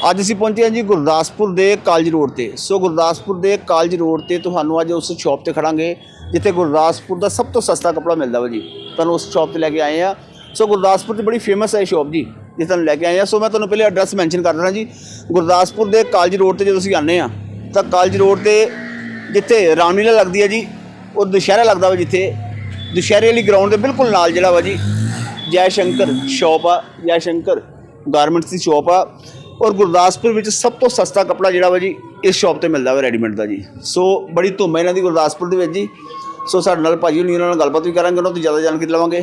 ਅੱਜ ਅਸੀਂ ਪਹੁੰਚੇ ਹਾਂ ਜੀ ਗੁਰਦਾਸਪੁਰ ਦੇ ਕਾਲਜ ਰੋਡ ਤੇ। ਸੋ ਗੁਰਦਾਸਪੁਰ ਦੇ ਕਾਲਜ ਰੋਡ ਤੇ ਤੁਹਾਨੂੰ ਅੱਜ ਉਸ ਸ਼ਾਪ ਤੇ ਖੜਾਂਗੇ, ਜਿੱਥੇ ਗੁਰਦਾਸਪੁਰ ਦਾ ਸਭ ਤੋਂ ਸਸਤਾ ਕੱਪੜਾ ਮਿਲਦਾ ਵਾ ਜੀ। ਤੁਹਾਨੂੰ ਉਸ ਸ਼ਾਪ ਤੇ ਲੈ ਕੇ ਆਏ ਆ ਸੋ ਗੁਰਦਾਸਪੁਰ ਦੀ ਬੜੀ ਫੇਮਸ ਹੈ ਸ਼ਾਪ ਜੀ, ਜਿੱਥੇ ਤੁਹਾਨੂੰ ਲੈ ਕੇ ਆਏ ਆ ਸੋ ਮੈਂ ਤੁਹਾਨੂੰ ਪਹਿਲੇ ਐਡਰੈਸ ਮੈਂਸ਼ਨ ਕਰ ਦਿੰਦਾ ਜੀ। ਗੁਰਦਾਸਪੁਰ ਦੇ ਕਾਲਜ ਰੋਡ ਤੇ ਜਦੋਂ ਤੁਸੀਂ ਆਉਂਦੇ ਆ ਤਾਂ ਕਾਲਜ ਰੋਡ ਤੇ ਜਿੱਥੇ ਰਾਮਲੀਲਾ ਲੱਗਦੀ ਹੈ ਜੀ, ਉਹ ਦੁਸ਼ਹਿਰਾ ਲੱਗਦਾ ਵਾ ਜਿੱਥੇ। ਦੁਸ਼ਹਿਰੇ ਵਾਲੀ ਗਰਾਊਂਡ ਦੇ ਬਿਲਕੁਲ ਨਾਲ ਜਿਹੜਾ ਵਾ ਜੀ, ਜੈ ਸ਼ੰਕਰ ਸ਼ਾਪ ਆ, ਜੈ ਸ਼ੰਕਰ ਗਾਰਮੈਂਟਸ ਦੀ ਸ਼ਾਪ ਆ। ਔਰ ਗੁਰਦਾਸਪੁਰ ਵਿੱਚ ਸਭ ਤੋਂ ਸਸਤਾ ਕਪੜਾ ਜਿਹੜਾ ਵਾ ਜੀ ਇਸ ਸ਼ਾਪ ਤੇ ਮਿਲਦਾ ਵਾ ਰੈਡੀਮੇਡ ਦਾ ਜੀ। ਸੋ ਬੜੀ ਧੁੰਮ ਹੈ ਇਹਨਾਂ ਦੀ ਗੁਰਦਾਸਪੁਰ ਦੇ ਵਿੱਚ ਜੀ। ਸੋ ਸਾਡੇ ਨਾਲ ਭਾਜੀ ਹੁਣੀ ਉਹਨਾਂ ਨਾਲ ਗੱਲਬਾਤ ਵੀ ਕਰਾਂਗੇ ਉਹਨਾਂ ਤੋਂ ਜ਼ਿਆਦਾ ਜਾਣਕਾਰੀ ਲਵਾਂਗੇ।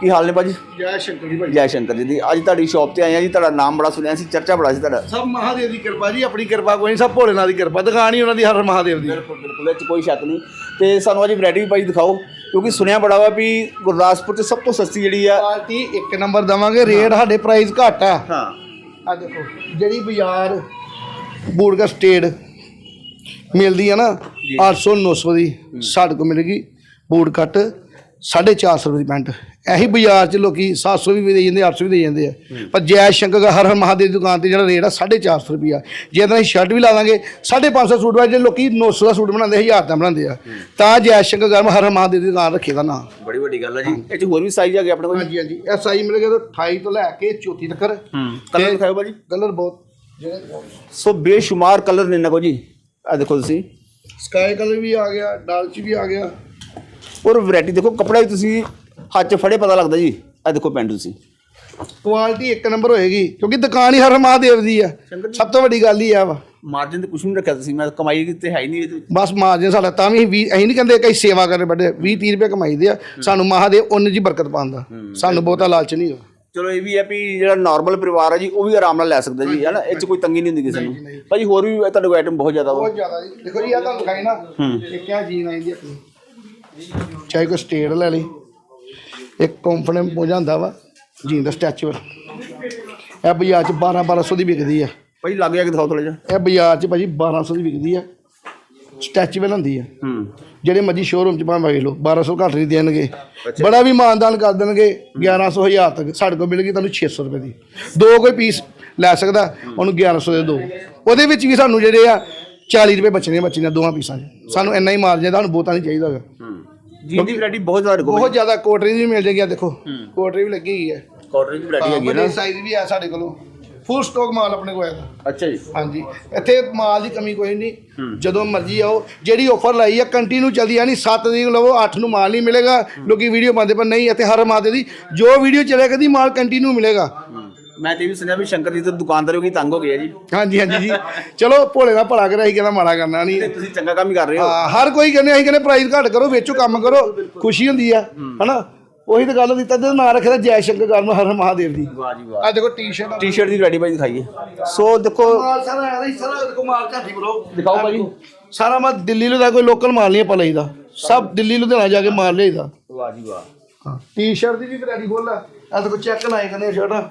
ਕੀ ਹਾਲ ਨੇ ਭਾਜੀ? ਜੈ ਸ਼ੰਕਰ ਜੀ ਭਾਈ। ਜੈ ਸ਼ੰਕਰ ਜੀ ਦੀ। ਅੱਜ ਤੁਹਾਡੀ ਸ਼ਾਪ ਤੇ ਆਏ ਆ ਜੀ ਤੁਹਾਡਾ ਨਾਮ ਬੜਾ ਸੁਣਿਆ ਸੀ ਚਰਚਾ ਬੜਾ ਸੀ ਤੁਹਾਡਾ। ਸਭ ਮਹਾਦੇਵ ਦੀ ਕਿਰਪਾ ਜੀ ਆਪਣੀ ਕਿਰਪਾ ਕੋਈ ਸਭ ਭੋਲੇਨਾਥ ਦੀ ਕਿਰਪਾ। ਹੀ ਉਹਨਾਂ ਦੀ ਹਰ ਮਹਾਦੇਵ ਦੀ। ਬਿਲਕੁਲ ਬਿਲਕੁਲ ਇਹ 'ਚ ਕੋਈ ਸ਼ੱਕ ਨਹੀਂ। ਤੇ ਸਾਨੂੰ ਅੱਜ ਵੈਰਾਈਟੀ ਵੀ ਭਾਜੀ ਦਿਖਾਓ ਕਿਉਂਕਿ ਸੁਣਿਆ ਬੜਾ ਵਾ ਵੀ ਗੁਰਦਾਸਪੁਰ 'ਚ ਸਭ ਤੋਂ ਸਸਤੀ ਜਿਹੜੀ ਆ ਕੁਆਲਿਟੀ ਇੱਕ ਨੰਬਰ ਦਵਾਂਗੇ ਰੇਟ ਸਾਡੇ ਪ੍ਰਾਈਸ ਘੱਟ ਆ। ਹਾਂ। ਆ ਦੇਖੋ ਜਿਹੜੀ ਬਾਜ਼ਾਰ ਬੂੜਗਾ ਸਟੇਟ ਮਿਲਦੀ ਆ ਨਾ 800 900 ਦੀ ਸਾਡੇ ਕੋਲ ਮਿਲੇਗੀ ਬੂੜ ਕੱਟ 450 ਰੁਪਏ ਦੀ ਪੈਂਟ। ਇਹੀ ਬਾਜ਼ਾਰ 'ਚ ਲੋਕੀ 700 ਵੀ ਦੇ ਜਾਂਦੇ 800 ਵੀ ਦੇ ਜਾਂਦੇ ਆ। ਪਰ ਜੈ ਸ਼ੰਕਰ ਹਰ ਹਰ ਮਹਾਦੇਵ ਦੀ ਦੁਕਾਨ ਤੇ ਜਿਹੜਾ ਰੇਟ ਆ 450 ਰੁਪਿਆ ਜੇ ਤਾਂ ਅਸੀਂ ਸ਼ਰਟ ਵੀ ਲਾ ਦਾਂਗੇ 550 ਸੂਟ ਵਾ ਜੇ ਲੋਕੀ 900 ਦਾ ਸੂਟ ਬਣਾਉਂਦੇ 1000 ਦਾ ਬਣਾਉਂਦੇ ਆ। ਤਾਂ ਜੈ ਸ਼ੰਕਰ ਗਰਮ ਹਰ ਹਰ ਮਹਾਦੇਵ ਦੀ ਦੁਕਾਨ ਰੱਖੇ ਦਾ ਨਾਂ। ਬੜੀ ਵੱਡੀ ਗੱਲ ਆ ਜੀ। ਇਹ 'ਚ ਹੋਰ ਵੀ ਸਾਈਜ਼ ਆ ਗਏ ਆਪਣੇ ਕੋਲ? ਹਾਂਜੀ ਹਾਂਜੀ। ਇਹ ਸਾਈ ਮਿਲੇਗਾ ਤਾਂ 28 ਤੋਂ ਲੈ ਕੇ 34 ਤੱਕ। ਕਲਰ ਦਿਖਾਓ ਭਾਜੀ ਕਲਰ ਬਹੁਤ ਜਿਹੜੇ ਸੋ ਬੇਸ਼ੁਮਾਰ ਕਲਰ ਨੇ ਇਹਨਾਂ ਕੋਲ ਜੀ। ਆ ਦੇਖੋ ਤੁਸੀਂ। ਸਕਾਈ ਕਲਰ ਵੀ ਆ ਗਿਆ ਡਾਰਕ ਵੀ ਆ ਗਿਆ। ਔਰ ਵੈਰਾਈਟੀ ਦੇਖੋ ਕੱਪੜਾ ਵੀ ਤੁਸੀਂ ਹੱਥ 'ਚ ਫੜੇ ਪਤਾ ਲੱਗਦਾ ਜੀ। ਆ ਦੇਖੋ ਪੈਂਟ ਤੁਸੀਂ। ਕੁਆਲਿਟੀ ਇੱਕ ਨੰਬਰ ਹੋਏਗੀ ਕਿਉਂਕਿ ਦੁਕਾਨ ਹੀ ਹਰ ਮਹਾਦੇਵ ਦੀ ਆ। ਸਭ ਤੋਂ ਵੱਡੀ ਗੱਲ ਹੀ ਆ ਵਾ। ਮਾਰਜਨ ਤੇ ਕੁਝ ਨਹੀਂ ਰੱਖਿਆ ਤੁਸੀਂ ਮੈਂ ਕਮਾਈ ਕਿਤੇ ਹੈ ਹੀ ਨਹੀਂ ਇਹਦੇ ਵਿੱਚ। ਬਸ ਮਾਰਜਨ ਸਾਡਾ ਤਾਂ ਵੀ ਵੀ ਅਸੀਂ ਨਹੀਂ ਕਹਿੰਦੇ ਕਈ ਸੇਵਾ ਕਰਨ ਬੜੇ 20 30 ਰੁਪਏ ਕਮਾਈ ਦੇ ਆ ਸਾਨੂੰ ਮਹਾਦੇਵ ਉਨ ਜੀ ਬਰਕਤ ਪਾਉਂਦਾ। ਸਾਨੂੰ ਬਹੁਤਾ ਲਾਲਚ ਨਹੀਂ ਹੋ ਚਲੋ ਇਹ ਵੀ ਹੈ ਵੀ ਜਿਹੜਾ ਨਾਰਮਲ ਪਰਿਵਾਰ ਹੈ ਜੀ ਉਹ ਵੀ ਆਰਾਮ ਨਾਲ ਲੈ ਸਕਦਾ ਜੀ ਹੈ ਨਾ ਇਹ 'ਚ ਕੋਈ ਤੰਗੀ ਨਹੀਂ ਹੁੰਦੀ ਕਿਸੇ ਨੂੰ। ਭਾਜੀ ਹੋਰ ਵੀ ਤੁਹਾਡੇ ਕੋਲ ਆਈਟਮ ਬਹੁਤ ਜ਼ਿਆਦਾ ਵਾ। ਬਹੁਤ ਜ਼ਿਆਦਾ ਜੀ। ਦੇਖੋ ਜੀ ਆ ਤੁਹਾਨੂੰ ਦਿਖਾਈ ਨਾ। ਇੱਕ ਆ ਜੀਨ ਆਈ ਦੀ ਆਪਣੀ। ਚਾਹੇ ਕੋਈ ਸਟੇਟ ਲੈ ਲਈ। ਇੱਕ ਕੰਫਰਟੇਬਲ ਹੋ ਜਾਂਦਾ ਵਾ ਜੀਨ ਦਾ ਸਟੈਚੂਅਰ ਇਹ ਬਾਜ਼ਾਰ ਚ 12 1200 ਦੀ ਵਿਕਦੀ ਆ। ਭਾਜੀ ਲੱਗ ਜਾ ਕੇ ਦਿਖਾਓ ਥੋੜਾ ਜਿਹਾ। ਇਹ ਬਾਜ਼ਾਰ 'ਚ ਭਾਜੀ 1200 ਦੀ ਵਿਕਦੀ ਆ। ਸਟੈਚੂਅਲ ਹੁੰਦੀ ਆ। ਹੂੰ। ਜਿਹੜੇ ਮਰਜ਼ੀ ਸ਼ੋਰੂਮ 'ਚ ਭਾਵੇਂ ਵੇਖ ਲਓ 1200 ਘੱਟ ਨਹੀਂ ਦੇਣਗੇ। ਬੜਾ ਵੀ ਮਾਨਦਾਨ ਕਰ ਦੇਣਗੇ 1100 1000 ਤੱਕ। ਸਾਡੇ ਕੋਲ ਮਿਲੇਗੀ ਤੁਹਾਨੂੰ 600 ਰੁਪਏ ਦੀ। ਦੋ ਕੋਈ ਪੀਸ ਲੈ ਸਕਦਾ ਉਹਨੂੰ 1100 ਦੇ ਦੋ। ਉਹਦੇ ਵਿੱਚ ਵੀ ਸਾਨੂੰ ਜਿਹੜੇ ਆ 40 ਰੁਪਏ ਬਚਣੇ ਆ ਦੋਵਾਂ ਪੀਸਾਂ 'ਚ। ਸਾਨੂੰ ਇੰਨਾ ਹੀ ਮਾਰਜਨ ਤੁਹਾਨੂੰ ਬਹੁਤਾ ਨਹੀਂ ਚਾਹੀਦਾ ਹੈਗਾ। ਹੂੰ ਜੀ ਦੀ ਵੈਰਾਈਟੀ ਬਹੁਤ ਜ਼ਿਆਦਾ ਬਹੁਤ ਜ਼ਿਆਦਾ ਕੋਟਰੀ ਵੀ ਮਿਲ ਜਾਏਗੀ ਆ ਦੇਖੋ। ਕੋਟਰੀ ਵੀ ਲੱਗੀ ਹੋਈ ਹੈ। ਕਾਟਨ ਦੀ ਵੈਰਾਈਟੀ ਹੈਗੀ ਨਾ। ਵੱਡੇ ਸਾਈਜ਼ ਵੀ ਆ ਸਾਡੇ ਕੋਲੋਂ। ਫੁੱਲ ਸਟਾਕ ਮਾਲ ਆਪਣੇ ਕੋਲ ਹੈ ਅੱਛਾ ਜੀ। ਹਾਂਜੀ। ਇੱਥੇ ਮਾਲ ਦੀ ਕਮੀ ਕੋਈ ਨਹੀਂ। ਜਦੋਂ ਮਰਜ਼ੀ ਆਓ। ਜਿਹੜੀ ਆਫਰ ਲਾਈ ਆ ਕੰਟੀਨਿਊ ਚੱਲਦੀ ਆ ਨਹੀਂ 7 ਦੀ ਲਵੋ 8 ਨੂੰ ਮਾਲ ਨਹੀਂ ਮਿਲੇਗਾ। ਲੋਕੀ ਵੀਡੀਓ ਪਾਉਂਦੇ ਪਰ ਨਹੀਂ ਇੱਥੇ ਹਰ ਮਾਦੇ ਦੀ ਜੋ ਵੀਡੀਓ ਚੱਲੇ ਕਦੀ ਮਾਲ ਕੰਟੀਨਿਊ ਮਿਲੇਗਾ। ਮੈਂ ਤੇ ਵੀ ਸੁਣਿਆ ਵੀ ਸ਼ੰਕਰ ਜੀ ਤੇ ਦੁਕਾਨਦਾਰ ਵੀ ਤੰਗ ਹੋ ਗਏ ਆ ਜੀ। ਹਾਂਜੀ ਹਾਂਜੀ ਜੀ। ਚਲੋ ਭੋਲੇ ਦਾ ਭਲਾ ਕਰਿਆ ਅਸੀਂ ਕਹਿੰਦਾ ਮਾੜਾ ਕਰਨਾ ਨਹੀਂ। ਤੇ ਤੁਸੀਂ ਚੰਗਾ ਕੰਮ ਹੀ ਕਰ ਰਹੇ ਹੋ। ਹਾਂ, ਹਰ ਕੋਈ ਕਹਿੰਦੇ ਅਸੀਂ ਕਹਿੰਦੇ ਪ੍ਰਾਈਸ ਘੱਟ ਕਰੋ ਵੇਚੋ ਕੰਮ ਕਰੋ ਖੁਸ਼ੀ ਹੁੰਦੀ ਆ ਹਨਾ? ਉਹੀ ਤਾਂ ਗੱਲ ਦਿੱਤਾ ਤੇ ਨਾਂ ਰੱਖਿਆ ਜੈ ਸ਼ੰਕਰ ਗਰਮ ਹਰ ਮਹਾਦੇਵ ਦੀ। ਵਾਹ ਜੀ ਵਾਹ। ਆ ਦੇਖੋ ਟੀ-ਸ਼ਰਟ ਟੀ-ਸ਼ਰਟ ਦੀ ਵੈਰਾਈਟੀ ਭਾਈ ਦਿਖਾਈਏ। ਸੋ ਦੇਖੋ ਮਾਲ ਸਾਰਾ ਆ ਰਹੀ ਸਾਰਾ ਦੇਖੋ ਮਾਲ ਝਾਟੀ ਬਰੋ। ਦਿਖਾਓ ਭਾਜੀ ਸਾਰਾ ਮਾਲ ਦਿੱਲੀ ਲੁਧਿਆਣਾ ਕੋਈ ਲੋਕਲ ਮਾਲ ਨਹੀਂ ਆਪਾਂ ਲਈਦਾ। ਸਭ ਦਿੱਲੀ ਲੁਧਿਆਣਾ ਜਾ ਕੇ ਮਾਲ ਲਈਦਾ। ਵਾਹ ਜੀ ਵਾਹ। ਹਾਂ ਟੀ-ਸ਼ਰਟ ਦੀ ਵੀ ਵੈਰਾਈਟੀ ਖੋਲ ਆ। ਆ ਦੇਖੋ ਚੈੱਕ ਨਾ ਕਰਨੇ ਸ਼ਰਟਾਂ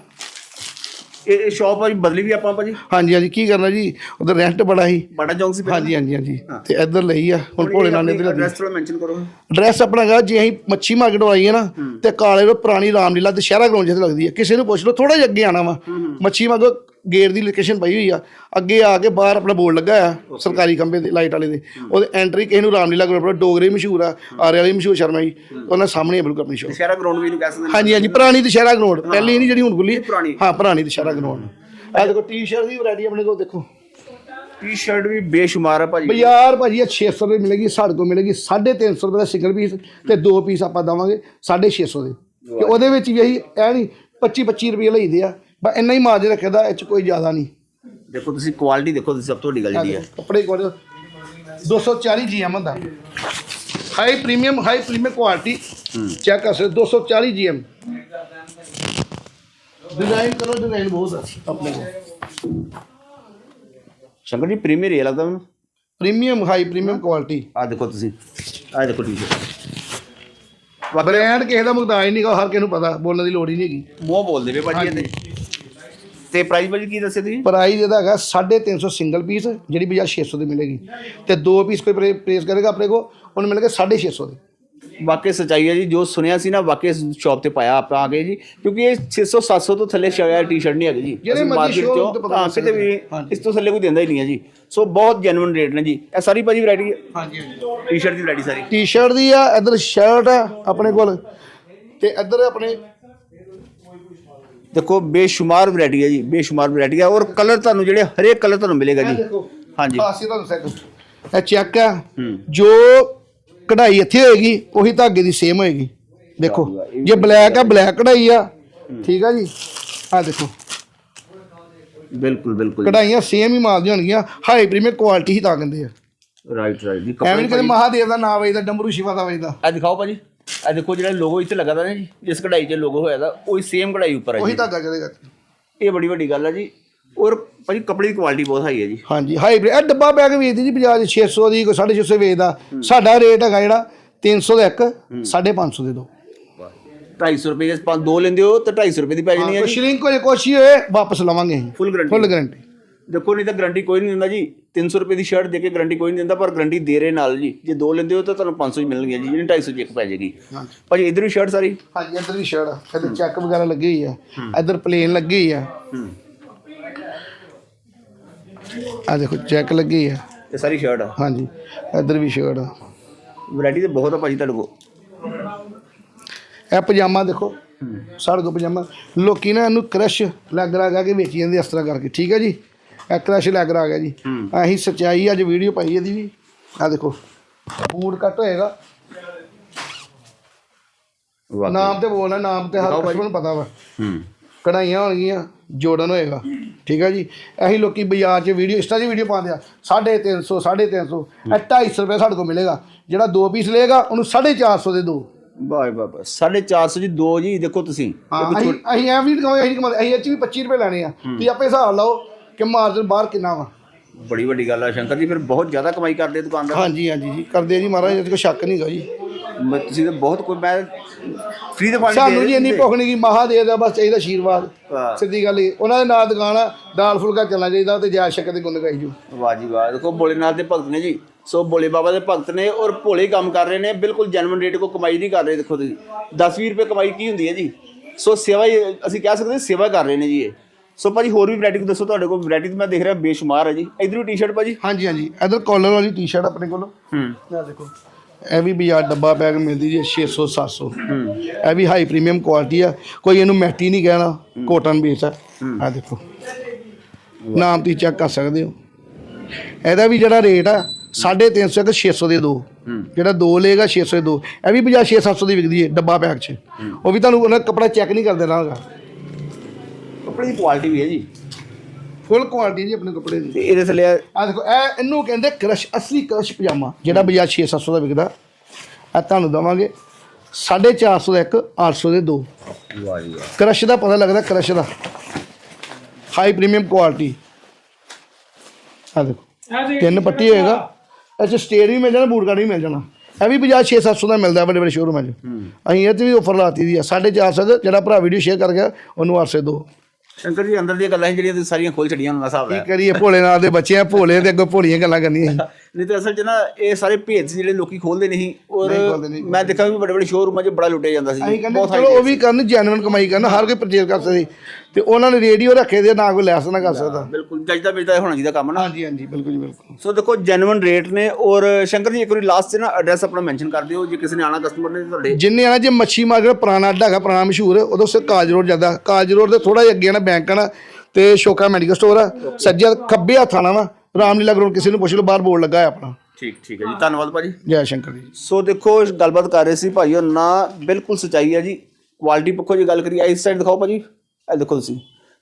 ਇਹ ਸ਼ਾਪ ਭਾਜੀ ਬਦਲੀ ਵੀ ਆਪਾਂ ਭਾਜੀ? ਹਾਂਜੀ ਹਾਂਜੀ ਕੀ ਕਰਨਾ ਜੀ? ਉਧਰ ਰੈਂਟ ਬੜਾ ਸੀ। ਬਾਟਾ ਚੌਂਕ ਸੀ ਹਾਂਜੀ ਹਾਂਜੀ ਹਾਂਜੀ। ਤੇ ਇੱਧਰ ਲਈ ਆ ਹੁਣ ਭੋਲੇ ਨਾਲ ਇੱਧਰ ਐਡਰੈਸ ਥੋੜਾ ਮੈਂਸ਼ਨ ਕਰੋ। ਐਡਰੈਸ ਆਪਣਾ ਹੈਗਾ ਜੇ ਅਸੀਂ ਮੱਛੀ ਮਾਰਕੀਟ ਆਈਏ ਨਾ ਤੇ ਕਾਲੇ ਰੋ ਪੁਰਾਣੀ ਰਾਮਲੀਲਾ ਤੇ ਸ਼ਹਿਰਾ ਗਰਾਊਂਡ ਜਿੱਥੇ ਲੱਗਦੀ ਹੈ ਕਿਸੇ ਨੂੰ ਪੁੱਛ ਲਓ ਥੋੜਾ ਜਿਹਾ ਅੱਗੇ ਆਣਾ ਵਾ। ਮੱਛੀ ਮਾਰਕੀਟ ਗੇਟ ਦੀ ਲੋਕੇਸ਼ਨ ਪਈ ਹੋਈ ਆ। ਅੱਗੇ ਆ ਕੇ ਬਾਹਰ ਆਪਣਾ ਬੋਰਡ ਲੱਗਾ ਆ ਸਰਕਾਰੀ ਖੰਭੇ ਦੇ ਲਾਈਟ ਵਾਲੇ ਦੇ। ਉਹਦੇ ਐਂਟਰੀ ਕਿਸੇ ਨੂੰ ਰਾਮਲੀਲਾ ਗਰਾਊਂਡ ਡੋਗਰੇ ਮਸ਼ਹੂਰ ਆ ਆਰੇ ਵਾਲੀ ਮਸ਼ਹੂਰ ਸ਼ਰਮਾ ਜੀ। ਉਹਨਾਂ ਸਾਹਮਣੇ ਆ ਬਿਲਕੁਲ ਆਪਣੀ ਸ਼ੋਪ ਸ਼ਹਿਰਾ ਗਰਾਊਂਡ ਵੀ ਨੂੰ ਕਹਿ ਸਕਦੇ ਹਾਂਜੀ ਹਾਂਜੀ ਪੁਰਾਣੀ ਦੁਸ਼ਹਿਰਾ ਗਰਾਊਂਡ ਪਹਿਲੀ ਨਹੀਂ ਜਿਹੜੀ ਹੁਣ ਖੁੱਲੀ। ਹਾਂ ਪੁਰਾਣੀ ਦੁਸ਼ਹਿਰਾ ਗਰਾਊਂਡ ਆ ਦੇਖੋ ਟੀ-ਸ਼ਰਟ ਦੀ ਵੈਰਾਈਟੀ ਆਪਣੇ ਕੋਲ ਦੇਖੋ। ਟੀ-ਸ਼ਰਟ ਵੀ ਬੇਸ਼ੁਮਾਰ ਹੈ ਭਾਜੀ। ਬਾਜ਼ਾਰ ਭਾਜੀ ਇਹ 600 ਰੁਪਏ ਮਿਲੇਗੀ ਸਾਡੇ ਕੋਲ ਮਿਲੇਗੀ 350 ਰੁਪਏ ਦਾ ਸਿੰਗਲ ਪੀਸ ਤੇ ਦੋ ਪੀਸ ਆਪਾਂ ਦਵਾਂਗੇ 650 ਦੇ। ਤੇ ਉਹਦੇ ਵਿੱਚ ਵੀ ਅਸੀਂ ਇਹ ਨਹੀਂ 25 25 ਰੁਪਏ ਲਈਦੇ ਆ। ਬਸ ਇੰਨਾ ਹੀ ਮਾਰਜਨ ਰੱਖਦਾ ਇਹ ਚ ਕੋਈ ਜ਼ਿਆਦਾ ਨਹੀਂ। ਦੇਖੋ ਤੁਸੀਂ ਕੁਆਲਿਟੀ ਦੇਖੋ ਤੁਸੀਂ ਸਭ ਤੋਂ ਵੱਡੀ ਗੱਲ ਜਿਹੜੀ ਹੈ। ਕੱਪੜੇ ਕੋਲ 240 ਜੀਐਮ ਹੁੰਦਾ। High premium high premium quality check ਕਰ ਸਕਦੇ 240 ਜੀਐਮ ਡਿਜ਼ਾਈਨ ਕਰੋ ਡਿਜ਼ਾਈਨ ਬਹੁਤ ਆ ਆਪਣੇ ਕੋਲ। ਸ਼ੰਕਰ ਜੀ ਪ੍ਰੀਮੀਅਰ ਇਹ ਲੱਗਦਾ ਮੈਨੂੰ। ਪ੍ਰੀਮੀਅਮ ਹਾਈ ਪ੍ਰੀਮੀਅਮ ਕੁਆਲਿਟੀ ਆ ਦੇਖੋ ਤੁਸੀਂ। ਆ ਦੇਖੋ ਟੀ-ਸ਼ਰਟ ਬ੍ਰਾਂਡ ਕਿਸੇ ਦਾ ਮੁਕਤਾਜ ਨਹੀਂ ਗਾ ਹਰ ਕਿਸੇ ਨੂੰ ਪਤਾ ਬੋਲਣ ਦੀ ਲੋੜ ਹੀ ਨਹੀਂ ਹੈਗੀ। ਮੂੰਹ ਬੋਲਦੇ ਵੇ ਭਾਜੀ ਇਹਦੇ। ਤੇ ਪ੍ਰਾਈਸ ਭਾਜੀ ਕੀ ਦੱਸਿਆ ਤੁਸੀਂ? ਪ੍ਰਾਈਸ ਇਹਦਾ ਹੈਗਾ 350 ਸਿੰਗਲ ਪੀਸ ਜਿਹੜੀ ਬਾਜ਼ਾਰ 600 ਦੀ ਮਿਲੇਗੀ। ਤੇ ਦੋ ਪੀਸ ਕੋਈ ਪ੍ਰੇਸ ਕਰੇਗਾ ਆਪਣੇ ਕੋ ਉਹਨੂੰ ਮਿਲੇਗਾ 650 ਦੇ। ਵਾਕਈ ਸਚਾਈ ਹੈ ਜੀ ਜੋ ਸੁਣਿਆ ਸੀ ਨਾ ਵਾਕਈ ਸ਼ਾਪ ਤੇ ਪਾਇਆ ਆਪਾਂ ਆ ਗਏ ਜੀ ਕਿਉਂਕਿ ਇਹ 600 700 ਤੋਂ ਥੱਲੇ ਸ਼ਾਇਦ ਟੀ-ਸ਼ਰਟ ਨਹੀਂ ਹੈਗੀ ਜੀ। ਚੋਂ, ਤੋਂ ਹਾਂ, ਕਿਤੇ ਵੀ। ਇਸ ਤੋਂ ਥੱਲੇ ਕੋਈ ਦਿੰਦਾ ਹੀ ਨਹੀਂ ਹੈ ਜੀ। ਸੋ ਬਹੁਤ ਜੈਨੂਇਨ ਰੇਟ ਨੇ ਜੀ। ਇਹ ਸਾਰੀ ਭਾਜੀ ਵੈਰਾਈਟੀ ਹਾਂਜੀ ਹਾਂਜੀ। ਟੀ-ਸ਼ਰਟ ਦੀ ਵੈਰਾਈਟੀ ਸਾਰੀ। ਟੀ-ਸ਼ਰਟ ਦੀ ਆ ਇੱਧਰ ਸ਼ਰਟ ਆ ਆਪਣੇ ਕੋਲ ਤੇ ਇੱਧਰ ਆਪਣੇ ਦੇਖੋ ਬੇਸ਼ੁਮਾਰ ਵੈਰਾਈਟੀ ਹੈ ਜੀ ਬੇਸ਼ੁਮਾਰ ਵੈਰਾਈਟੀ ਹੈ ਔਰ ਕਲਰ ਤੁਹਾਨੂੰ ਜਿਹੜੇ ਹਰੇਕ ਕਲਰ ਤੁਹਾਨੂੰ ਮਿਲੇਗਾ ਜੀ। ਹਾਂਜੀ। ਖਾਸੀ ਤੁਹਾਨੂੰ ਸੈਕ ਇਹ ਚੈੱਕ ਆ ਹੂੰ। ਜੋ ਕਢਾਈ ਇੱਥੇ ਹੋਏਗੀ ਉਹੀ ਧਾਗੇ ਦੀ ਸੇਮ ਹੋਏਗੀ। ਦੇਖੋ ਜੇ ਬਲੈਕ ਆ ਬਲੈਕ ਕਢਾਈ ਆ ਠੀਕ ਆ ਜੀ। ਆ ਦੇਖੋ। ਬਿਲਕੁਲ ਬਿਲਕੁਲ। ਕਢਾਈਆਂ ਸੇਮ ਹੀ ਮਾਲ ਦੀਆਂ ਹੋਣਗੀਆਂ ਹਾਈ ਪ੍ਰੀਮੀਅਰ ਕੁਆਲਿਟੀ ਹੀ ਤਾਂ ਕਹਿੰਦੇ ਆ। ਰਾਈਟ ਰਾਈਟ ਜੀ ਐਵੇਂ ਕਹਿੰਦੇ ਮਹਾਦੇਵ ਦਾ ਨਾਮ ਵਜਦਾ ਡੰਬਰੂ ਸ਼ਿਵਾ ਦਾ ਵਜਦਾ। ਆ ਦਿਖਾਓ ਭਾਜੀ। ਆ ਦੇਖੋ ਜਿਹੜਾ ਲੋਗੋ ਇੱਥੇ ਲੱਗਾ ਨਾ ਜੀ ਜਿਸ ਕਢਾਈ 'ਚ ਲੋਗੋ ਹੋਇਆ ਦਾ ਉਹੀ ਸੇਮ ਕਢਾਈ ਉੱਪਰ ਹੈ ਉਹੀ ਜੀ। ਧਾਗਾ ਚਲੇਗਾ ਇਹ ਬੜੀ ਵੱਡੀ ਗੱਲ ਹੈ ਜੀ। ਔਰ ਭਾਜੀ ਕੱਪੜੇ ਦੀ ਕੁਆਲਿਟੀ ਬਹੁਤ ਹਾਈ ਹੈ ਜੀ। ਹਾਂਜੀ ਹਾਈ ਇਹ ਡੱਬਾ ਬੈਗ ਵੇਚਦੀ ਜੀ ਬਾਜ਼ਾਰ 'ਚ 600 ਦੀ ਕੋਈ 650 ਵੇਚਦਾ। ਸਾਡਾ ਰੇਟ ਹੈਗਾ ਜਿਹੜਾ 300 ਦਾ ਇੱਕ 550 ਦੇ ਦੋ। 250 ਰੁਪਏ ਦੇ ਪੰਜ ਦੋ ਲੈਂਦੇ ਹੋ ਤਾਂ 250 ਰੁਪਏ ਦੀ ਪੈ ਜਾਣੀ ਹੈ ਕੋਈ ਜੀ। ਸ਼ਰਿੰਕ ਹੋਏ ਕੁਛ ਹੀ ਹੋਏ ਵਾਪਸ ਲਵਾਂਗੇ ਅਸੀਂ। ਫੁੱਲ ਗਾਰੰਟੀ ਫੁੱਲ ਗਾਰੰਟੀ ਦੇਖੋ ਨਹੀਂ ਤਾਂ ਗਾਰੰਟੀ ਕੋਈ ਨਹੀਂ ਦਿੰਦਾ ਜੀ। 300 ਰੁਪਏ ਦੀ ਸ਼ਰਟ ਦੇ ਕੇ ਗਾਰੰਟੀ ਕੋਈ ਨਹੀਂ ਦਿੰਦਾ ਪਰ ਗਾਰੰਟੀ ਦੇ ਰਹੇ ਨਾਲ ਜੀ। ਜੇ ਦੋ ਲੈਂਦੇ ਹੋ ਤਾਂ ਤੁਹਾਨੂੰ 500 ਹੀ ਮਿਲਣਗੇ ਜੀ ਜਿਹਨੇ 250 ਚ ਇੱਕ ਪੈ ਜਾਏਗੀ। ਭਾਜੀ ਇਧਰ ਵੀ ਸ਼ਰਟ ਸਾਰੀ? ਹਾਂਜੀ ਇੱਧਰ ਵੀ ਸ਼ਰਟ ਆ। ਇੱਧਰ ਚੈੱਕ ਵਗੈਰਾ ਲੱਗੀ ਹੋਈ ਆ। ਇੱਧਰ ਪਲੇਨ ਲੱਗੀ ਹੋਈ ਆ। ਹੂੰ। ਆ ਦੇਖੋ ਚੈੱਕ ਲੱਗੀ ਆ। ਇਹ ਸਾਰੀ ਸ਼ਰਟ ਆ। ਹਾਂਜੀ ਇੱਧਰ ਵੀ ਸ਼ਰਟ ਆ। ਵੈਰਾਈਟੀ ਤੇ ਬਹੁਤ ਆ ਭਾਜੀ ਤੁਹਾਡੇ ਕੋਲ। ਇਹ ਪਜਾਮਾ ਦੇਖੋ ਸਾਡੇ ਕੋਲ ਪਜਾਮਾ। ਲੋਕੀ ਨਾ ਇਹਨੂੰ ਕ੍ਰਸ਼ ਲੱਗ ਲਗਾ ਕੇ ਵੇਚੀ ਜਾਂਦੇ ਇਸ ਤਰ੍ਹਾਂ ਕਰਕੇ। ਠੀਕ ਹੈ ਜੀ? ਕ੍ਰਸ਼ ਲੱਗ ਆ ਗਿਆ ਜੀ। ਅਸੀਂ ਸੱਚਾਈ ਅੱਜ ਵੀਡੀਓ ਪਾਈ ਇਹਦੀ ਵੀ। ਆ ਦੇਖੋ ਬੂਟ ਕੱਟ ਹੋਏਗਾ। ਨਾਮ ਤੇ ਬੋਲਣਾ ਨਾਮ ਤੇ ਹਰ ਕਸਟਮਰ ਨੂੰ ਪਤਾ ਵਾ। ਕਢਾਈਆਂ ਹੋਣਗੀਆਂ ਜੋੜਨ ਹੋਏਗਾ। ਠੀਕ ਹੈ ਜੀ? ਅਸੀਂ ਲੋਕੀ ਬਾਜ਼ਾਰ 'ਚ ਵੀਡੀਓ ਇੰਸਟਾ 'ਚ ਵੀਡੀਓ ਪਾਉਂਦੇ ਆ 350 350 ਇਹ 250 ਰੁਪਏ ਸਾਡੇ ਕੋਲ ਮਿਲੇਗਾ। ਜਿਹੜਾ ਦੋ ਪੀਸ ਲਏਗਾ ਉਹਨੂੰ 450 ਦੇ ਦੋ। ਬਾਏ ਬਾਬਾ 450 ਜੀ ਦੋ ਜੀ ਦੇਖੋ ਤੁਸੀਂ। ਅਸੀਂ ਅਸੀਂ ਐ ਵੀ ਅਸੀਂ ਅਸੀਂ ਇਹ 'ਚ ਵੀ 25 ਰੁਪਏ ਲੈਣੇ ਆ। ਤੁਸੀਂ ਆਪੇ ਹਿਸਾਬ ਲਾਓ ਕਿ ਮਾਰਜਨ ਬਾਹਰ ਕਿੰਨਾ ਵਾ? ਬੜੀ ਵੱਡੀ ਗੱਲ ਆ ਸ਼ੰਕਰ ਜੀ ਫਿਰ ਬਹੁਤ ਜ਼ਿਆਦਾ ਕਮਾਈ ਕਰਦੇ ਦੁਕਾਨਦਾਰ। ਹਾਂਜੀ ਹਾਂਜੀ ਜੀ ਕਰਦੇ ਜੀ ਮਹਾਰਾਜ ਇਹਦੇ ਕੋਈ ਸ਼ੱਕ ਨਹੀਂ ਜੀ। ਮੈਂ ਤੁਸੀਂ ਤਾਂ ਬਹੁਤ ਕੋਈ ਮੈਂ ਫ੍ਰੀ ਦੇ ਪਾਣੀ ਸਾਨੂੰ ਜੀ ਇੰਨੀ ਭੁੱਖ ਨਹੀਂ ਗੀ ਮਹਾਦੇਵ ਦਾ ਬਸ ਚਾਹੀਦਾ ਆਸ਼ੀਰਵਾਦ ਵਾਹ ਸਿੱਧੀ ਗੱਲ ਇਹ ਉਹਨਾਂ ਦੇ ਨਾਂ ਦੁਕਾਨ ਆ ਦਾਲ ਫੁਲਕਾ ਚੱਲਣਾ ਚਾਹੀਦਾ ਤੇ ਜਾ ਸ਼ੱਕ ਦੇ ਗੁੰਦ ਗਾਈ ਜੂ ਵਾਹ ਜੀ ਵਾਹ ਦੇਖੋ ਭੋਲੇਨਾਥ ਦੇ ਭਗਤ ਨੇ ਜੀ ਸੋ ਭੋਲੇ ਬਾਬਾ ਦੇ ਭਗਤ ਨੇ ਔਰ ਭੋਲੇ ਕੰਮ ਕਰ ਰਹੇ ਨੇ ਬਿਲਕੁਲ ਜੈਨੂਇਨ ਰੇਟ ਕੋ ਕਮਾਈ ਨਹੀਂ ਕਰ ਰਹੇ ਦੇਖੋ ਤੁਸੀਂ। 10-20 ਰੁਪਏ ਕਮਾਈ ਕੀ ਹੁੰਦੀ ਹੈ ਜੀ? ਸੋ ਸੇਵਾ ਹੀ ਅਸੀਂ ਕਹਿ ਸਕਦੇ ਹਾਂ ਸੇਵਾ ਕਰ ਰਹੇ ਨੇ ਜੀ ਇਹ। ਸੋ ਭਾਜੀ ਹੋਰ ਵੀ ਵੈਰਾਈਟੀ ਦੱਸੋ ਤੁਹਾਡੇ ਕੋਲ। ਵੈਰਾਈਟੀ ਮੈਂ ਦੇਖ ਰਿਹਾ ਬੇਸ਼ੁਮਾਰ ਹੈ ਜੀ। ਇਧਰੋਂ ਟੀ-ਸ਼ਰਟ ਭਾਜੀ? ਹਾਂਜੀ ਹਾਂਜੀ। ਇਧਰ ਕਾਲਰ ਵਾਲੀ ਟੀ-ਸ਼ਰਟ ਆਪਣੇ ਕੋਲ। ਹੂੰ। ਆ ਦੇਖੋ। ਇਹ ਵੀ ਬਾਜ਼ਾਰ ਡੱਬਾ ਪੈਕ ਮਿਲਦੀ ਜੀ 600 700 ਇਹ ਵੀ ਹਾਈ ਪ੍ਰੀਮੀਅਮ ਕੁਆਲਿਟੀ ਆ। ਕੋਈ ਇਹਨੂੰ ਮੈਟੀ ਨਹੀਂ ਕਹਿਣਾ ਕੋਟਨ ਬੇਸ ਆ। ਆ ਦੇਖੋ। ਨਾਮ ਤੁਸੀਂ ਚੈੱਕ ਕਰ ਸਕਦੇ ਹੋ। ਇਹਦਾ ਵੀ ਜਿਹੜਾ ਰੇਟ ਆ 350 ਇੱਕ 600 ਦੇ ਦੋ। ਜਿਹੜਾ ਦੋ ਲਏਗਾ 600 ਦੇ ਦੋ। ਇਹ ਵੀ ਬਾਜ਼ਾਰ 6 700 ਦੀ ਵਿਕਦੀ ਹੈ ਡੱਬਾ ਪੈਕ 'ਚ। ਉਹ ਵੀ ਤੁਹਾਨੂੰ ਉਹਨਾਂ ਕਪੜਾ ਚੈੱਕ ਨਹੀਂ ਕਰਦੇ ਨਾ ਕੱਪੜੇ ਦੀ ਕੁਆਲਿਟੀ ਵੀ ਹੈ ਜੀ। ਫੁੱਲ ਕੁਆਲਿਟੀ ਜੀ ਆਪਣੇ ਕੱਪੜੇ ਦੀ। ਤੇ ਇਹਦੇ ਥੱਲੇ ਆ- ਆ ਦੇਖੋ ਇਹ ਇਹਨੂੰ ਕਹਿੰਦੇ ਕ੍ਰਸ਼ ਅਸਲੀ ਕ੍ਰਸ਼ ਪਜਾਮਾ ਜਿਹੜਾ ਬਾਜ਼ਾਰ 6 700 ਦਾ ਵਿਕਦਾ। ਆ ਤੁਹਾਨੂੰ ਦਵਾਂਗੇ। 450 ਦਾ ਇੱਕ 800 ਦੇ ਦੋ। ਵਾਹ ਜੀ ਵਾਹ। ਕ੍ਰਸ਼ ਦਾ ਪਤਾ ਲੱਗਦਾ ਕ੍ਰਸ਼ ਦਾ। ਹਾਈ ਪ੍ਰੀਮੀਅਮ ਕੁਆਲਿਟੀ ਆ ਦੇਖੋ ਤਿੰਨ ਪੱਟੀ ਹੋਏਗਾ। ਅੱਛਾ ਸਟੇਰ ਵੀ ਮਿਲ ਜਾਣਾ ਬੂਟ ਕਾਰਡ ਵੀ ਮਿਲ ਜਾਣਾ। ਇਹ ਵੀ ਬਾਜ਼ਾਰ 6 700 ਦਾ ਮਿਲਦਾ ਵੱਡੇ ਵੱਡੇ ਸ਼ੋਰੂਮਾਂ 'ਚ। ਅਸੀਂ ਇਹ ਤੇ ਵੀ ਆਫਰ ਲਾਤੀ ਦੀ ਆ। 450 ਦਾ ਜਿਹੜਾ ਭਰਾ ਵੀਡੀਓ ਸ਼ੇਅਰ ਕਰ ਗਿਆ ਉਹਨੂੰ 800 ਦੋ। ਸ਼ੰਕਰ ਜੀ, ਅੰਦਰ ਦੀਆਂ ਗੱਲਾਂ ਸੀ ਜਿਹੜੀਆਂ ਤੁਸੀਂ ਸਾਰੀਆਂ ਖੋਲ ਛੱਡੀਆਂ ਉਹਨਾਂ ਦਾ ਹਿਸਾਬ ਕੀ ਹੈ ਕਰੀਏ, ਭੋਲੇ ਨਾਲ ਦੇ ਬੱਚੇ ਆ, ਭੋਲੇ ਤੇ ਅੱਗੋਂ ਭੋਲੀਆਂ ਗੱਲਾਂ ਕਰਨੀਆਂ ਨਹੀਂ ਤਾਂ ਅਸਲ 'ਚ ਨਾ ਇਹ ਸਾਰੇ ਭੇਦ ਸੀ ਜਿਹੜੇ ਲੋਕੀ ਖੋਲਦੇ ਨਹੀਂ ਔਰ ਨਹੀਂ ਖੋਲਦੇ, ਨਹੀਂ ਮੈਂ ਦੇਖਿਆ ਵੀ ਵੱਡੇ ਵੱਡੇ ਸ਼ੋਰੂਮਾਂ 'ਚ ਬੜਾ ਲੁੱਟਿਆ ਜਾਂਦਾ ਸੀ। ਅਸੀਂ। ਕਹਿੰਦੇ ਚਲੋ ਉਹ ਵੀ ਕਰਨ ਜੈਨੂਇਨ ਕਮਾਈ ਕਰਨ ਹਰ ਕੋਈ ਪਰਚੇਜ਼ ਕਰ ਸਕਦੀ ਤੇ ਉਹਨਾਂ ਨੇ ਰੇਡੀਓ ਰੱਖੇ ਦੇ ਨਾ ਕੋਈ ਲੈਸ ਨਾ ਕਰ ਸਕਦਾ। ਬਿਲਕੁਲ ਜੱਜਦਾ ਵੇਚਦਾ ਹੋਣਾ ਚਾਹੀਦਾ ਕੰਮ ਨਾ। ਹਾਂਜੀ ਹਾਂਜੀ ਬਿਲਕੁਲ ਜੀ ਬਿਲਕੁਲ। ਸੋ ਦੇਖੋ ਜੈਨੂਇਨ ਰੇਟ ਨੇ ਔਰ ਸ਼ੰਕਰ ਜੀ ਇੱਕ ਵਾਰੀ ਲਾਸਟ 'ਚ ਨਾ ਐਡਰੈਸ ਆਪਣਾ ਮੈਂਸ਼ਨ ਕਰ ਦਿਓ ਜੇ ਕਿਸੇ ਨੇ ਆਣਾ ਕਸਟਮਰ ਨੇ ਤੁਹਾਡੇ ਜਿੰਨੇ ਆਣਾ ਜੇ ਮੱਛੀ ਮਾਰਕੀਟ ਪੁਰਾਣਾ ਅੱਡਾ ਹੈਗਾ ਪੁਰਾਣਾ ਮਸ਼ਹੂਰ ਉਦੋਂ ਸੇ ਕਾਜ ਰੋਡ ਜਾਂਦਾ। ਕਾਜ ਰੋਡ ਦੇ ਥੋੜਾ ਜਿਹਾ ਅੱਗੇ ਨਾ ਬੈਂਕ ਨਾ ਤੇ ਸ਼ੋਕਾ ਮੈਡੀਕਲ ਸਟੋਰ ਆ। ਸੱਜੇ ਹੱਥ- ਖੱਬੇ ਹੱਥ ਆਣਾ ਵਾ। ਰਾਮਲੀਲਾ ਗਰਾਊਂਡ ਕਿਸੇ ਨੂੰ ਪੁੱਛ ਲਓ ਬਾਹਰ ਬੋਰਡ ਲੱਗਾ ਹੈ ਆਪਣਾ। ਠੀਕ ਠੀਕ ਹੈ ਜੀ। ਧੰਨਵਾਦ ਭਾਜੀ। ਜੈ ਸ਼ੰਕਰ ਜੀ। ਸੋ ਦੇਖੋ ਗੱਲਬਾਤ ਕਰ ਰਹੇ ਸੀ ਭਾਈ ਉਹ ਨਾ ਬਿਲਕੁਲ ਸਚਾਈ ਹੈ ਜੀ। ਕੁਆਲਿਟੀ ਪੱਖੋਂ ਜੇ ਗੱਲ ਕਰੀਏ ਇਸ ਸਾਈਡ ਦਿਖਾਓ ਭਾਜੀ। ਇਹ ਦੇਖੋ ਤੁਸੀਂ।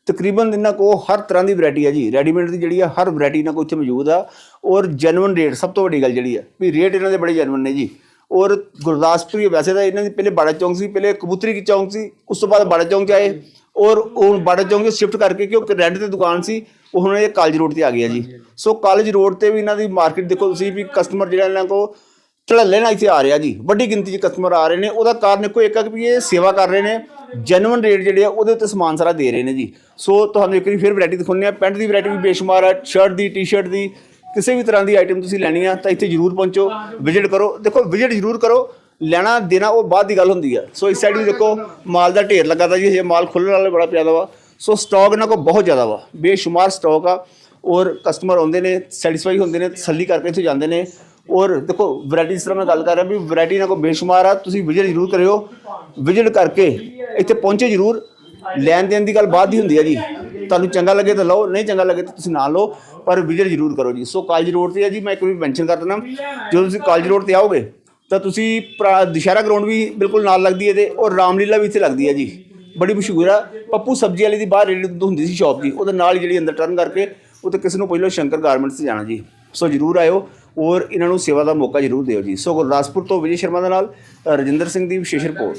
ਤਕਰੀਬਨ ਇਹਨਾਂ ਕੋ ਹਰ ਤਰ੍ਹਾਂ ਦੀ ਵੈਰਾਈਟੀ ਹੈ ਜੀ। ਰੈਡੀਮੇਡ ਦੀ ਜਿਹੜੀ ਆ ਹਰ ਵੈਰਾਈਟੀ ਇਹਨਾਂ ਕੋਲ ਇੱਥੇ ਮੌਜੂਦ ਆ। ਔਰ ਜੈਨੂਇਨ ਰੇਟ ਸਭ ਤੋਂ ਵੱਡੀ ਗੱਲ ਜਿਹੜੀ ਆ ਵੀ ਰੇਟ ਇਹਨਾਂ ਦੇ ਬੜੇ ਜੈਨੂਇਨ ਨੇ ਜੀ। ਔਰ ਗੁਰਦਾਸਪੁਰ ਵੈਸੇ ਤਾਂ ਇਹਨਾਂ ਦੀ ਪਹਿਲੇ ਬਾੜਾ ਚੌਂਕ ਸੀ ਪਹਿਲੇ ਕਬੂਤਰੀ ਕੀ ਚੌਂਕ ਸੀ ਉਸ ਤੋਂ ਬਾਅਦ ਬਾੜਾ ਚੌਂਕ 'ਚ ਆਏ। ਔਰ ਉਹ ਬਾੜਾ ਚੌਂਕ 'ਚ ਸ਼ਿਫਟ ਕਰਕੇ ਕਿਉਂਕਿ ਰੈਂਟ ਤੇ ਦੁਕਾਨ ਸੀ ਉਹ ਹੁਣ ਇਹ ਕਾਲਜ ਰੋਡ ਤੇ ਆ ਗਿਆ ਜੀ। ਸੋ ਕਾਲਜ ਰੋਡ ਤੇ ਵੀ ਇਹਨਾਂ ਦੀ ਮਾਰਕੀਟ ਦੇਖੋ ਤੁਸੀਂ ਵੀ ਕਸਟਮਰ ਜਿਹੜਾ ਇਹਨਾਂ ਕੋ ਝੜੱਲੇ ਨਾਲ ਇੱਥੇ ਆ ਰਿਹਾ ਜੀ। ਵੱਡੀ ਗਿਣਤੀ 'ਚ ਕਸਟਮਰ ਆ ਰਹੇ ਨੇ। ਉਹਦਾ ਕਾਰਨ ਇੱਕੋ ਇੱਕ ਆ ਕਿ ਵੀ ਇਹ ਸੇਵਾ ਕਰ ਰਹੇ ਨੇ ਜੈਨੂਇਨ ਰੇਟ ਜਿਹੜੇ ਆ, ਉਹਦੇ ਉੱਤੇ ਸਮਾਨ ਸਾਰਾ ਦੇ ਰਹੇ ਨੇ ਜੀ। ਸੋ ਤੁਹਾਨੂੰ ਇੱਕ ਵਾਰੀ ਫਿਰ ਵੈਰਾਈਟੀ ਦਿਖਾਉਂਦੇ ਆ ਪੈਂਟ ਦੀ ਵੈਰਾਈਟੀ ਵੀ ਬੇਸ਼ੁਮਾਰ ਆ ਸ਼ਰਟ ਦੀ ਟੀ-ਸ਼ਰਟ ਦੀ, ਕਿਸੇ ਵੀ ਤਰ੍ਹਾਂ ਦੀ ਆਈਟਮ ਤੁਸੀਂ ਲੈਣੀ ਆ, ਤਾਂ ਇੱਥੇ ਜ਼ਰੂਰ ਪਹੁੰਚੋ ਵਿਜ਼ਿਟ ਕਰੋ। ਦੇਖੋ ਵਿਜ਼ਿਟ ਜ਼ਰੂਰ ਕਰੋ। ਲੈਣਾ, ਦੇਣਾ, ਉਹ ਬਾਅਦ ਦੀ ਗੱਲ ਹੁੰਦੀ ਆ। ਸੋ ਇਸ ਸਾਈਡ ਵੀ ਦੇਖੋ, ਮਾਲ ਦਾ ਢੇਰ ਲੱਗਾ ਤਾ ਜੀ। ਇਹ ਮਾਲ ਖੁੱਲ੍ਹਣ ਵਾਲੇ ਬੜਾ ਪਿਆਦਾ ਵਾ। ਸੋ ਸਟਾਕ ਇਹਨਾਂ ਕੋਲ ਬਹੁਤ ਜ਼ਿਆਦਾ ਵਾ। ਬੇਸ਼ੁਮਾਰ ਸਟਾਕ ਆ। ਔਰ ਕਸਟਮਰ ਆਉਂਦੇ ਨੇ ਸੈਟੀਸਫਾਈ ਹੁੰਦੇ ਨੇ, ਤਸੱਲੀ ਕਰਕੇ ਇੱਥੇ ਜਾਂਦੇ ਨੇ। ਔਰ ਦੇਖੋ ਵੈਰਾਈਟੀ ਇਸ ਤਰ੍ਹਾਂ ਮੈਂ ਗੱਲ ਕਰ ਰਿਹਾ ਵੀ ਵੈਰਾਈਟੀ ਇਹਨਾਂ ਕੋਲ ਬੇਸ਼ੁਮਾਰ ਆ। ਤੁਸੀਂ ਵਿਜ਼ਿਟ ਜ਼ਰੂਰ ਕਰਿਓ। ਵਿਜ਼ਿਟ ਕਰਕੇ ਇੱਥੇ ਪਹੁੰਚੇ ਜ਼ਰੂਰ। ਲੈਣ ਦੇਣ ਦੀ ਗੱਲ ਬਾਅਦ ਦੀ ਹੁੰਦੀ ਹੈ ਜੀ। ਤੁਹਾਨੂੰ ਚੰਗਾ ਲੱਗੇ ਤਾਂ ਲਓ, ਨਹੀਂ ਚੰਗਾ ਲੱਗੇ ਤਾਂ ਤੁਸੀਂ ਨਾ ਲਓ। ਪਰ ਵਿਜ਼ਿਟ ਜ਼ਰੂਰ ਕਰੋ ਜੀ। ਸੋ ਕਾਲਜ ਰੋਡ ਤੇ ਹੈ ਜੀ, ਮੈਂ ਇੱਕ ਵਾਰੀ ਮੈਂਸ਼ਨ ਕਰ ਦਿੰਦਾ। ਜਦੋਂ ਤੁਸੀਂ ਕਾਲਜ ਰੋਡ ਤੇ ਆਓਗੇ, ਤਾਂ ਤੁਸੀਂ ਪ੍ਰਾ- ਦੁਸ਼ਹਿਰਾ ਗਰਾਊਂਡ ਵੀ ਬਿਲਕੁਲ ਨਾਲ ਲੱਗਦੀ ਹੈ ਤੇ ਔਰ ਰਾਮਲੀਲਾ ਵੀ ਇੱਥੇ ਲੱਗਦੀ ਹੈ ਜੀ। ਬੜੀ ਮਸ਼ਹੂਰ ਆ। ਪੱਪੂ ਸਬਜ਼ੀ ਵਾਲੀ ਦੀ ਬਾਹਰ ਰੇੜੀ ਹੁੰਦੀ ਸੀ ਸ਼ਾਪ ਜੀ ਉਹਦੇ ਨਾਲ ਹੀ ਜਿਹੜੀ ਅੰਦਰ ਟਰਨ ਕਰਕੇ ਉਹ ਤਾਂ ਕਿਸੇ ਨੂੰ ਪੁੱਛ ਲਓ ਸ਼ੰਕਰ ਗਾਰਮੈਂਟਸ 'ਤੇ ਜਾਣਾ ਜੀ। ਸੋ ਜਰੂਰ ਆਇਓ ਔਰ ਇਹਨਾਂ ਨੂੰ ਸੇਵਾ ਦਾ ਮੌਕਾ ਜਰੂਰ ਦਿਓ ਜੀ। ਸੋ ਗੁਰਦਾਸਪੁਰ ਤੋਂ ਵਿਜੇ ਸ਼ਰਮਾ ਦੇ ਨਾਲ ਰਜਿੰਦਰ ਸਿੰਘ ਦੀ ਵਿਸ਼ੇਸ਼ ਰਿਪੋਰਟ।